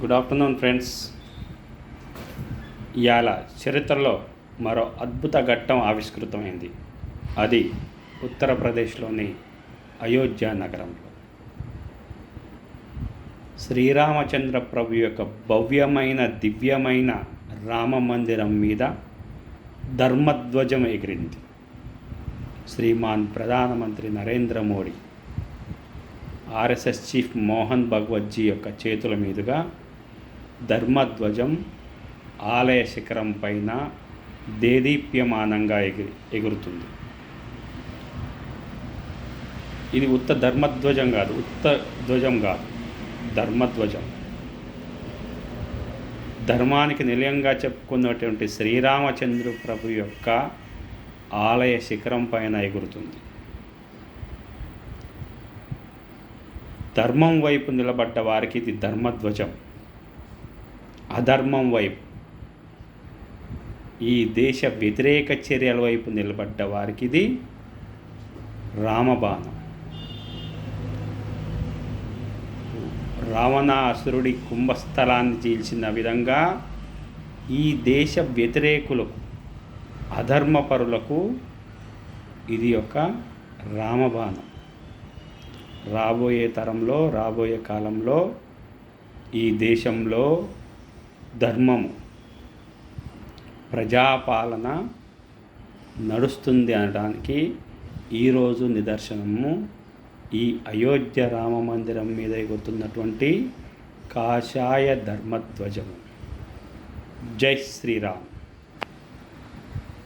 Good afternoon friends ఇవాళ చరిత్రలో మరో అద్భుత ఘట్టం ఆవిష్కృతమైంది. అది ఉత్తరప్రదేశ్లోని అయోధ్య నగరంలో. శ్రీరామచంద్ర ప్రభు యొక్క భవ్యమైన దివ్యమైన రామ మందిరం మీద ధర్మధ్వజం ఎగిరింది. శ్రీమాన్ ప్రధానమంత్రి నరేంద్ర మోడీ ఆర్ఎస్ఎస్ చీఫ్ మోహన్ భగవత్జీ యొక్క చేతుల మీదుగా ధర్మధ్వజం ఆలయ శిఖరం పైన దేదీప్యమానంగా ఎగిరి ఎగురుతుంది. ఇది ఉత్త ధర్మధ్వజం కాదు ఉత్త ధ్వజం కాదు. ధర్మధ్వజం. ధర్మానికి నిలయంగా చెప్పుకున్నటువంటి శ్రీరామచంద్ర ప్రభు యొక్క ఆలయ శిఖరం పైన ఎగురుతుంది. ధర్మం వైపు నిలబడ్డ వారికి ఇది ధర్మధ్వజం. అధర్మం వైపు. ఈ దేశ వ్యతిరేక చర్యల వైపు నిలబడ్డ వారికి ఇది రామబాణం. రావణాసురుడి కుంభస్థలాన్ని చీల్చిన విధంగా ఈ దేశ వ్యతిరేకులకు అధర్మపరులకు ఇది ఒక రామబాణం. రాబోయే తరంలో రాబోయే కాలంలో ఈ దేశంలో ధర్మము. ప్రజాపాలన నడుస్తుంది అనడానికి ఈరోజు నిదర్శనము. ఈ అయోధ్య రామ మందిరం మీద ఎగురుతున్నటువంటి కాషాయ ధర్మధ్వజము. జై శ్రీరామ్.